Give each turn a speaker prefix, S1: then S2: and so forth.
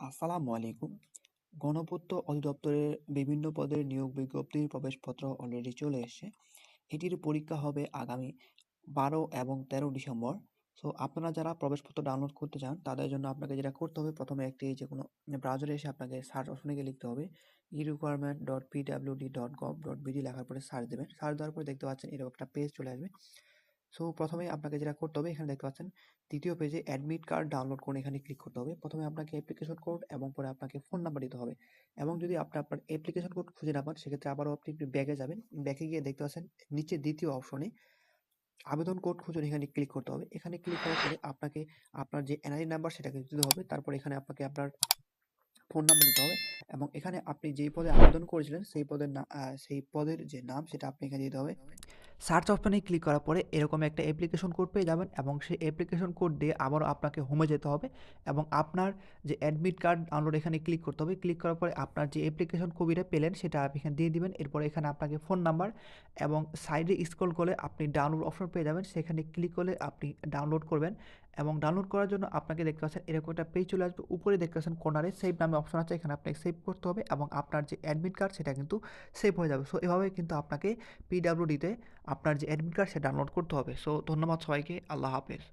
S1: আসসালামু আলাইকুম। গণপূর্ত অধিদপ্তরের বিভিন্ন পদের নিয়োগ বিজ্ঞপ্তির প্রবেশপত্র অলরেডি চলে এসেছে। এটির পরীক্ষা হবে আগামী ১২ এবং ১৩ ডিসেম্বর। সো আপনারা যারা প্রবেশপত্র ডাউনলোড করতে চান, তাদের জন্য আপনাকে যেটা করতে হবে, প্রথমে একটি যে কোনো ব্রাউজারে এসে আপনাকে সার্চ অপশনে গিয়ে লিখতে হবে e-requirement.pwd.gov.bd লেখার পরে সার্চ দেবেন। সার্চ দেওয়ার পরে দেখতে পাচ্ছেন এরকম একটা পেজ চলে আসবে। সো প্রথমে আপনাকে যেটা করতে হবে, এখানে দেখতে পাচ্ছেন, দ্বিতীয় পেজে অ্যাডমিট কার্ড ডাউনলোড করুন এখানে ক্লিক করতে হবে। প্রথমে আপনাকে অ্যাপ্লিকেশন কোড এবং পরে আপনাকে ফোন নাম্বার দিতে হবে। এবং যদি আপনি আপনার অ্যাপ্লিকেশন কোড খুঁজে না পান, সেক্ষেত্রে আবারও আপনি একটু ব্যাগে যাবেন। ব্যাগে গিয়ে দেখতে পাচ্ছেন, নিচে দ্বিতীয় অপশনে আবেদন কোড খুঁজুন, এখানে ক্লিক করতে হবে। এখানে ক্লিক করার পরে আপনাকে আপনার যে এনআই নাম্বার সেটাকে দিতে হবে। তারপর এখানে আপনাকে আপনার ফোন নাম্বার দিতে হবে এবং এখানে আপনি যেই পদে আবেদন করেছিলেন, সেই পদের সেই পদের যে নাম, সেটা আপনি এখানে দিতে হবে। সার্চ অপশানে ক্লিক করার পরে এরকম একটা অ্যাপ্লিকেশন কোড পেয়ে যাবেন এবং সেই অ্যাপ্লিকেশন কোড দিয়ে আবারও আপনাকে হোমে যেতে হবে এবং আপনার যে অ্যাডমিট কার্ড ডাউনলোড এখানে ক্লিক করতে হবে। ক্লিক করার পরে আপনার যে অ্যাপ্লিকেশন কপিটা পেলেন সেটা আপনি এখানে দিয়ে দিবেন। এরপর এখানে আপনাকে ফোন নাম্বার এবং সাইডে স্ক্রল করলে আপনি ডাউনলোড অপশন পেয়ে যাবেন। সেখানে ক্লিক করলে আপনি ডাউনলোড করবেন এবং ডাউনলোড করার জন্য আপনাকে দেখতে পাচ্ছেন এরকম একটা পেজ চলে আসবে। উপরে দেখতে পাচ্ছেন কর্নারে সেভ নামে অপশন আছে, এখানে আপনাকে সেভ করতে হবে এবং আপনার যে অ্যাডমিট কার্ড সেটা কিন্তু সেভ হয়ে যাবে। সো এভাবে কিন্তু আপনাকে পিডাব্লিউডিতে আপনার যে অ্যাডমিট কার্ড সেটা ডাউনলোড করতে হবে। সো ধন্যবাদ সবাইকে, আল্লাহ হাফেজ।